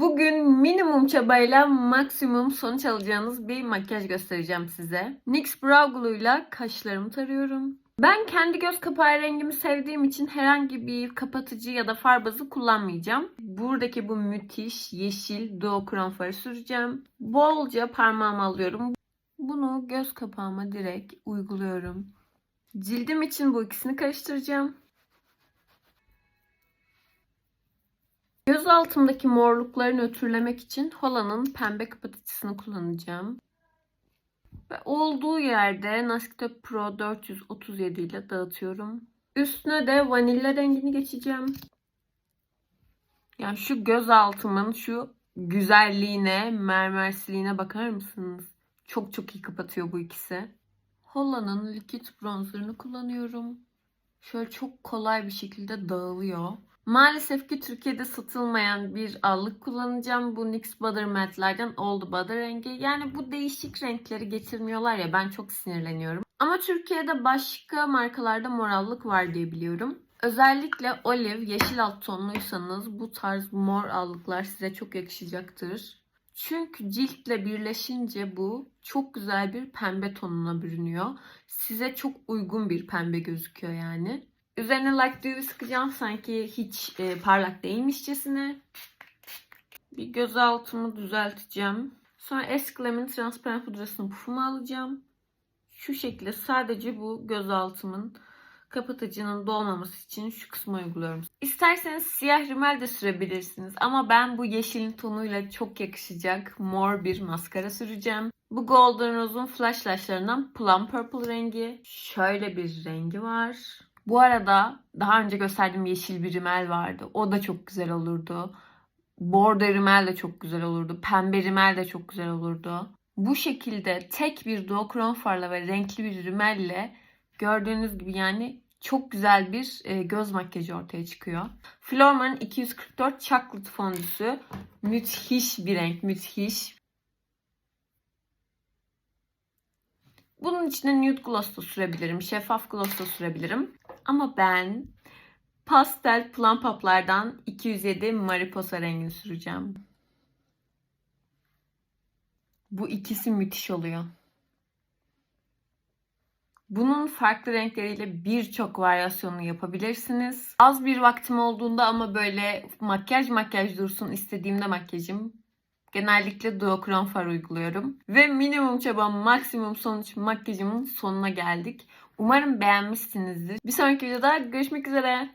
Bugün minimum çabayla maksimum sonuç alacağınız bir makyaj göstereceğim size. NYX Brow Glue'yla kaşlarımı tarıyorum. Ben kendi göz kapağı rengimi sevdiğim için herhangi bir kapatıcı ya da far bazı kullanmayacağım. Buradaki bu müthiş yeşil duokron farı süreceğim. Bolca parmağıma alıyorum. Bunu göz kapağıma direkt uyguluyorum. Cildim için bu ikisini karıştıracağım. Göz altımdaki morlukları nötrlemek için Hola'nın pembe kapatıcısını kullanacağım. Ve olduğu yerde Nascita Pro 437 ile dağıtıyorum. Üstüne de vanilya rengini geçeceğim. Yani şu göz altımın şu güzelliğine, mermersiliğine bakar mısınız? Çok çok iyi kapatıyor bu ikisi. Hola'nın likit bronzerını kullanıyorum. Şöyle çok kolay bir şekilde dağılıyor. Maalesef ki Türkiye'de satılmayan bir allık kullanacağım. Bu NYX Butter Matte'lerden Oldu Butter rengi. Yani bu değişik renkleri getirmiyorlar ya ben çok sinirleniyorum. Ama Türkiye'de başka markalarda mor allık var diye biliyorum. Özellikle olive, yeşil alt tonluysanız bu tarz mor allıklar size çok yakışacaktır. Çünkü ciltle birleşince bu çok güzel bir pembe tonuna bürünüyor. Size çok uygun bir pembe gözüküyor yani. Üzerine Like Dew'yu sıkacağım sanki hiç e, parlak değilmişçesine. Bir göz altımı düzelteceğim. Sonra Esclame'in transparan pudrasını pufuma alacağım. Şu şekilde sadece bu göz altımın kapatıcının dolmaması için şu kısmı uyguluyorum. İsterseniz siyah rimel de sürebilirsiniz ama ben bu yeşilin tonuyla çok yakışacak mor bir maskara süreceğim. Bu Golden Rose'un flash lashlarından Plum Purple rengi. Şöyle bir rengi var. Bu arada daha önce gösterdiğim yeşil bir rimel vardı. O da çok güzel olurdu. Bordo rimel de çok güzel olurdu. Pembe rimel de çok güzel olurdu. Bu şekilde tek bir duokron farla ve renkli bir rimelle gördüğünüz gibi yani çok güzel bir e, göz makyajı ortaya çıkıyor. Florman'ın 244 Chocolate fondüsü. Müthiş bir renk, müthiş. Bunun içine nude gloss da sürebilirim, şeffaf gloss da sürebilirim. Ama ben pastel plum poplardan 207 mariposa rengini süreceğim. Bu ikisi müthiş oluyor. Bunun farklı renkleriyle birçok varyasyonunu yapabilirsiniz. Az bir vaktim olduğunda ama böyle makyaj makyaj dursun istediğimde makyajım genellikle duokron far uyguluyorum. Ve minimum çaba maksimum sonuç makyajımın sonuna geldik. Umarım beğenmişsinizdir. Bir sonraki videoda görüşmek üzere.